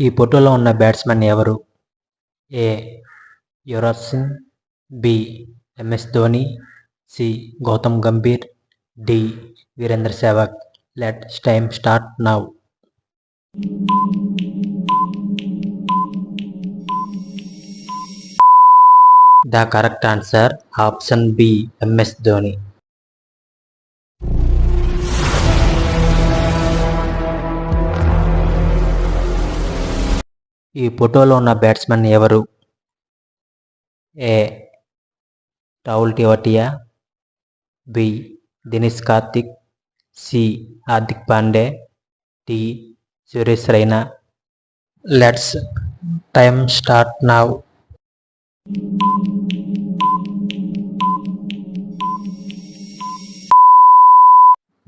ఈ ఫోటోలో ఉన్న బ్యాట్స్మెన్ ఎవరు? A. Yuvraj Singh B. MS Dhoni C. Gautam Gambhir D. Virender Sehwag let time start now. The correct answer option B MS Dhoni. ఈ ఫోటోలో ఉన్న batsmen ఎవరు? A. Rahul Tewatia. B. Dinesh Karthik. C. Hardik Pandey. D. Suresh Raina. Let's time start now.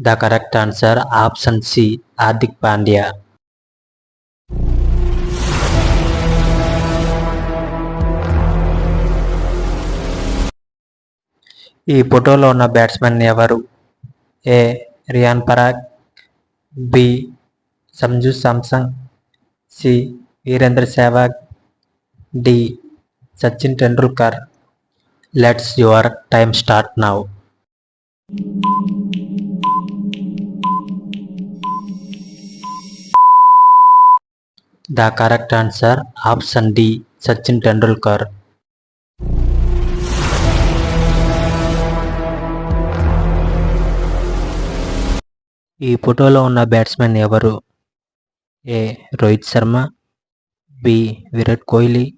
The correct answer option C. Hardik Pandya. ఈ ఫోటోలో ఉన్న batsmen ఎవరు? A. Riyan Parag B. Sanju Samson C. Virender Sehwag D. Sachin Tendulkar. Let's your time start now. The correct answer option D. Sachin Tendulkar. ఈ ఫోటోలో ఉన్న batsmen ఎవరు? A. Rohit Sharma B. Virat Kohli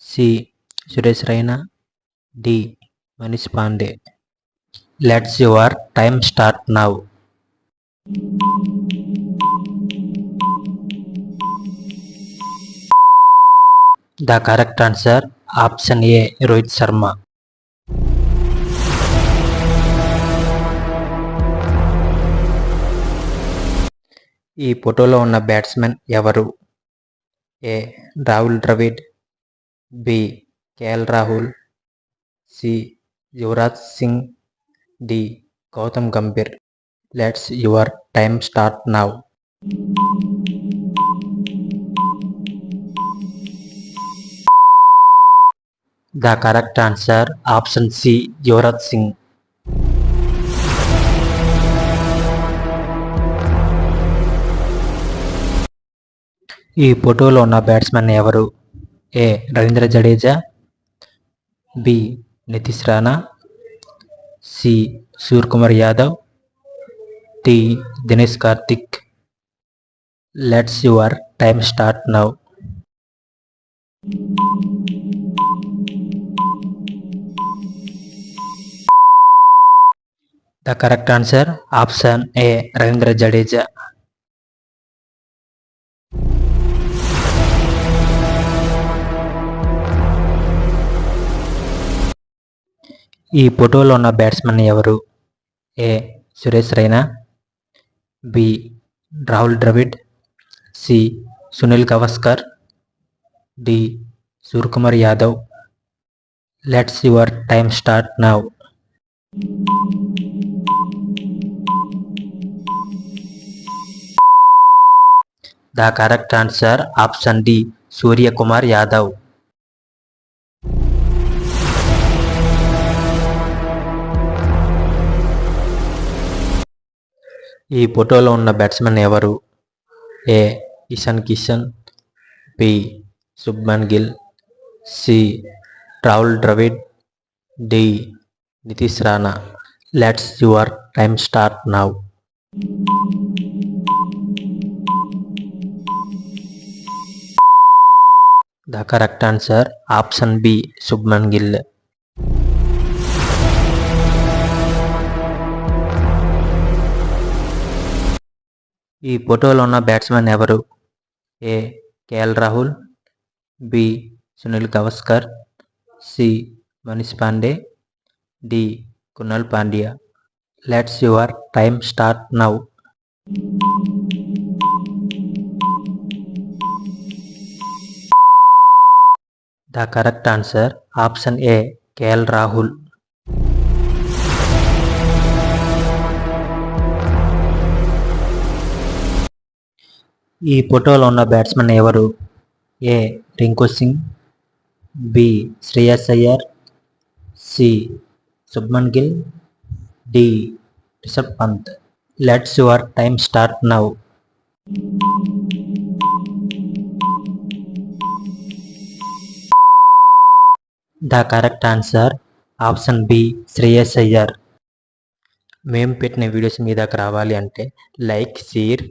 C. Suresh Raina D. Manish Pandey. Let's your time start now. The correct answer option A. Rohit Sharma. ఈ ఫోటోలో ఉన్న batsmen ఎవరు? A. Rahul Dravid B. KL Rahul C. Yuvraj Singh D. Gautam Gambhir. Let's your time start now. The correct answer option C. Yuvraj Singh. ఈ ఫోటోలో ఉన్న batsmen ఎవరు? A. Ravindra Jadeja B. Nitish Rana C. Suryakumar Yadav D Dinesh Karthik. Let's your time start now. The correct answer option A. Ravindra Jadeja. ఈ ఫోటోలో ఉన్న batsmen ఎవరు? A. Suresh Raina B. Rahul Dravid C. Sunil Gavaskar D. Suryakumar Yadav. Let's your time start now. The correct answer option D. Suryakumar Yadav. ఈ ఫోటోలో ఉన్న batsmen ఎవరు? A. Ishan Kishan B Shubman Gill C. Rahul Dravid D. Nitish Rana. Let's your time start now the correct answer option B Shubman Gill ఈ ఫోటోలో ఉన్న batsmen ఎవరు? A. KL Rahul B. Sunil Gavaskar C. Manish Pandey D. Krunal Pandya. Let's your time start now. The correct answer option A. KL Rahul. ఈ ఫోటోలో ఉన్న batsmen ఎవరు? A. Rinku Singh B. Shreyas Iyer C. Shubman Gill D. Rishabh Pant. Let's your time start now. The correct answer option B. Shreyas Iyer. మేము పెట్టిన videos మీ దాకా రావాలి అంటే like share